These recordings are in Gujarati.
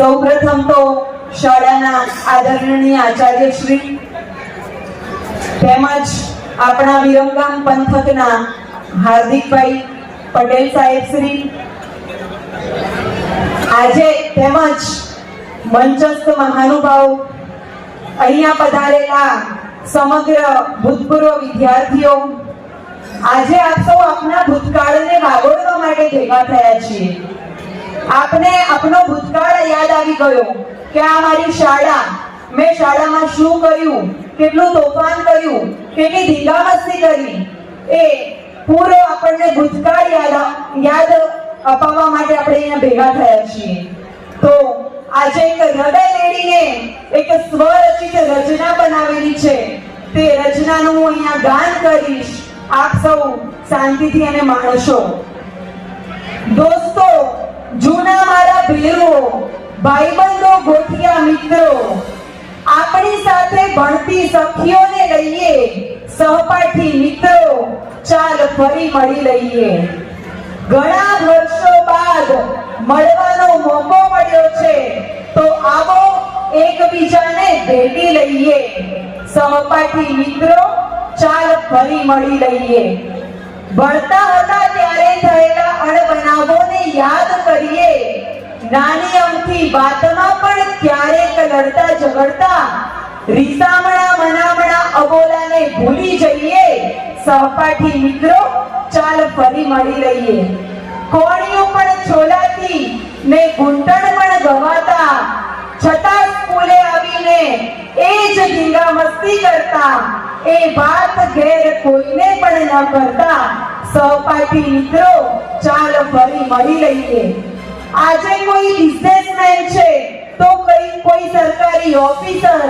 સૌપ્રથમ તો શાળાના આદરણીય આચાર્ય શ્રી તેમજ આપણા વિરમગામ પંથકના હાર્દિકભાઈ પટેલ સાહેબ શ્રી. આજે તેમજ મંચસ્થ મહાનુભાવ અહીંયા પધારેલા સમગ્ર ભૂતપૂર્વ વિદ્યાર્થીઓ, આજે આપ સૌ આપના ભૂતકાળને વાગોળવા માટે ભેગા થયા છીએ. આપને આપનો ભૂતકાળ યાદ આવી ગયો કે આ મારી શાળા, મેં શાળામાં શું કર્યું, કેટલું તોફાન કર્યું, કેટલી ધીંગામસ્તી કરી, એ પૂરો આપણને ભૂતકાળ યાદ યાદ અપાવવા માટે આપણે અહીંયા ભેગા થયા છીએ. તો આજે એક હૃદય લેડીને એક સ્વરચિત રચના બનાવેલી છે. તે રચનાનું હું અહીંયા ગાન કરીશ. આપ સૌ શાંતિથી અને માણશો દોસ્તો જૂના મારા ભેરો ભાઈબંધો ગોઠિયા મિત્રો, આપણી સાથે ભણતી સખીઓને લઈએ, સહપાઠી મિત્રો, ચાલ ફરી મળી લઈએ. ઘણા વર્ષો બાદ મળવાનો મોકો મળ્યો છે, તો આવો એકબીજાને ભેટી લઈએ. સહપાઠી મિત્રો, ચાલ ફરી મળી લઈએ. ભણતા હતા ત્યારે થયેલા અણબનાવોને યાદ કરીએ. નાની અમથી વાતમાં પણ ક્યારેક લડતા ઝઘડતા રીસામણા મનામણા અબોલાને ભૂલી જઈએ. સહપાઠી મિત્રો, ચાલ ફરી મળી લઈએ કોણીઓ પણ છોલાતી ને ગુંટણ પણ ગવાતા. છતાં સ્કૂલે આવીને એ જ ધીંગા મસ્તી કરતા. એ વાત ઘેર કોઈને પણ ન કરતા. સહપાઠી મિત્રો, ચાલ ફરી મળી લઈએ. આજે કોઈ બિઝનેસમેન છે, તો કઈ કોઈ સરકારી ઓફિસર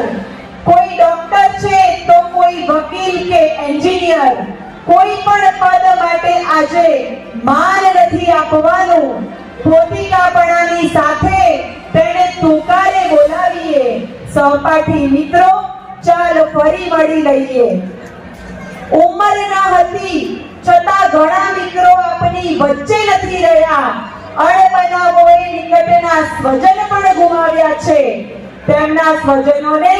કોઈ ડોક્ટર છે, તો કોઈ વકીલ કે એન્જિનિયર કોઈ પણ પદ માટે આજે માન નથી આપવાનું. પોતિકાપણાની સાથે તેને તુકારે બોલાવીએ. સહપાઠી મિત્રો ફરી વળી લઈએ. ઉંમર ના હતી છતાં ઘણા મિત્રો આપની વચ્ચે નથી રહ્યા. અણબનાવોએ નિકટના સ્વજન પણ ગુમાવ્યા છે. તેમના સ્વજનોને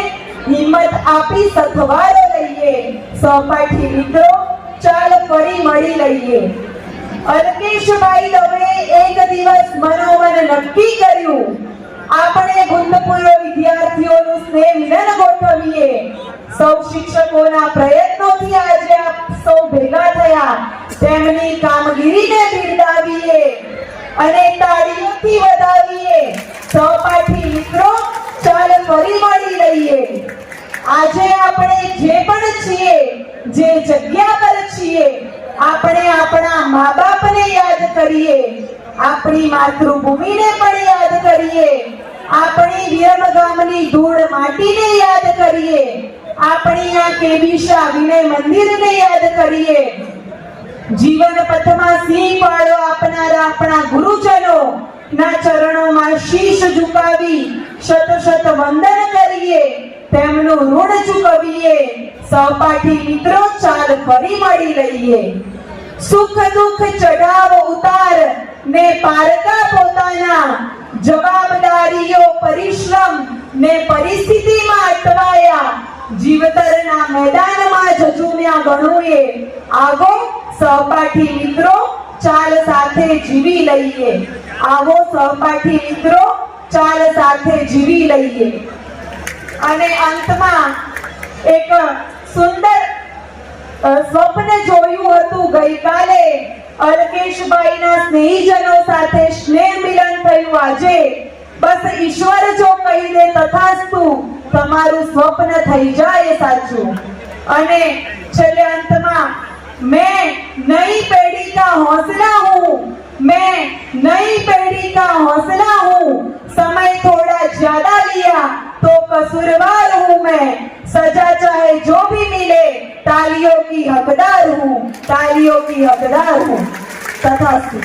હિંમત આપી સથવારો લઈએ. સહપાઠી મિત્રો, ચાલ ફરી મળી લઈએ. અલ્કેશભાઈ દવે એક દિવસ મનોમન તેમની કામગીરીને બિરદાવીએ અને તાળીઓથી વધાવીએ. સહપાઠી મિત્રો, ચાલ ફરી મળી લઈએ આજે આપણે જે પણ છીએ, જે જગ્યા પર છીએ, આપણે આપણા મા બાપને યાદ કરીએ. આપણી માતૃભૂમિને પણ યાદ કરીએ. આપણી વિરમ ગામની ધૂળ માટીને યાદ કરીએ. આપણી આ કેબીશા વિનય મંદિરને યાદ કરીએ. જીવન પથમાં સિંહ પાળો આપનારા આપણા ગુરુજનો. ના ચરણોમાં શીશ ઝુકાવી શત શત વંદન કરીએ. તેમનું ઋણ ચૂકવીએ. સહપાઠી મિત્રો ચાલ ફરી મળી લઈએ. સુખ દુઃખ ચઢાવ ઉતાર. ને પારકા પોતાના. જવાબદારીઓ પરિશ્રમ. ને પરિસ્થિતિમાં અટવાયા. જીવતરના મેદાનમાં જજુમ્યા ગણુએ. આવો સહપાઠી મિત્રો, ચાલ સાથે જીવી લઈએ. આવો સહપાઠી મિત્રો, ચાલ સાથે જીવી લઈએ. અને અંતમાં એક સુંદર સ્વપ્ન જોયું હતું ગઈકાલે અલ્કેશભાઈના સ્નેહીજનો સાથે સ્નેહ મિલન થયું આજે. બસ ઈશ્વર જો કહી દે તથાસ્તુ, તમારું સ્વપ્ન થઈ જાય સાચું. અને છેલ્લે અંતમાં मैं नई पीढ़ी का हौसला हूँ। मैं नई पीढ़ी का हौसला हूँ। समय थोड़ा ज़्यादा लिया तो कसूरवार हूँ मैं। सजा चाहे जो भी मिले, तालियों की हकदार हूँ। तालियों की हकदार हूँ। तथास्तु